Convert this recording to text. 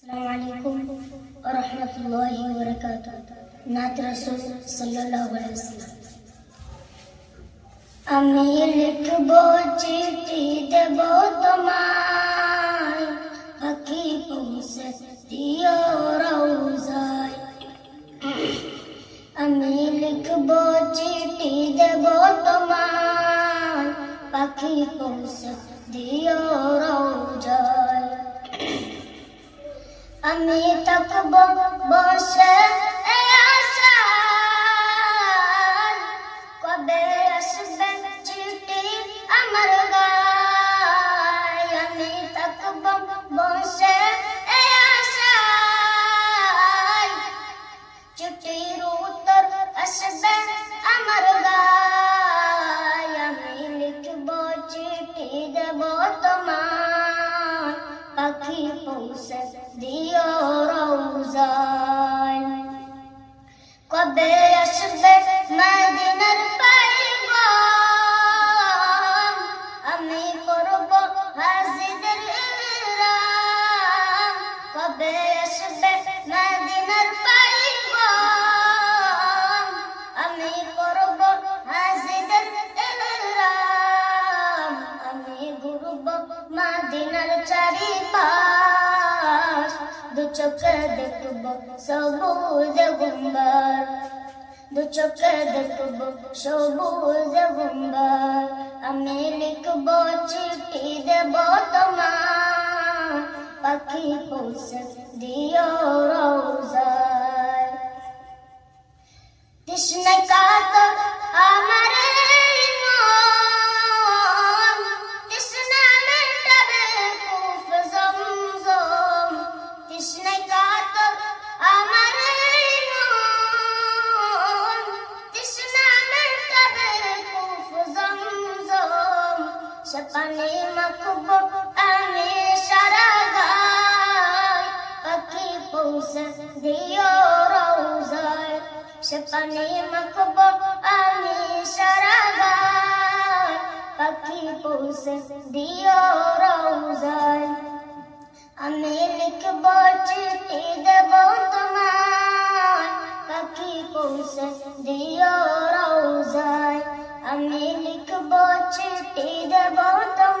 السلام عليكم ورحمة الله وبركاته নাত রসুল সাল্লাল্লাহু আলাইহি ওয়াসাল্লাম আমি লিখব চিঠি দেব তোমায় পাখি পৌঁছে দিও রওজায় আমি লিখব চিঠি দেব তোমায় পাখি পৌঁছে দিও আমি থাকব বসে কবে আসবে চিঠি আমার গায়? আমি থাকব বসে চিঠির উত্তর আসবে আমার গায়। আমি লিখব চিঠি দেব তোমার পাখি পৌঁছে দিও কবে আসবে মদিনার পাইগাম। আমি করব হাজিদের কবে আসবে মদিনার পাইগাম? আমি করব হাজিদের আমি ঘুরব মদিনার চারিপাশ। দু চোখে দেখব সবুজ গুম্বার দু চোখে দেখব সবুজ গুম্বার আমি লিখব চিঠি দেব তোমার। পাখি পৌঁছে দিও রোজায় মাখব আমি সারা গায়। পাখি পৌঁছে দিও রোজায় সে পানি মাখব আমি সারা গায়। পাখি পৌঁছে দিও রোজায় আমি লিখব চিঠি দেব তোমার পাখি পৌঁছে দিও আমি লিখব চিঠি দেব তোমার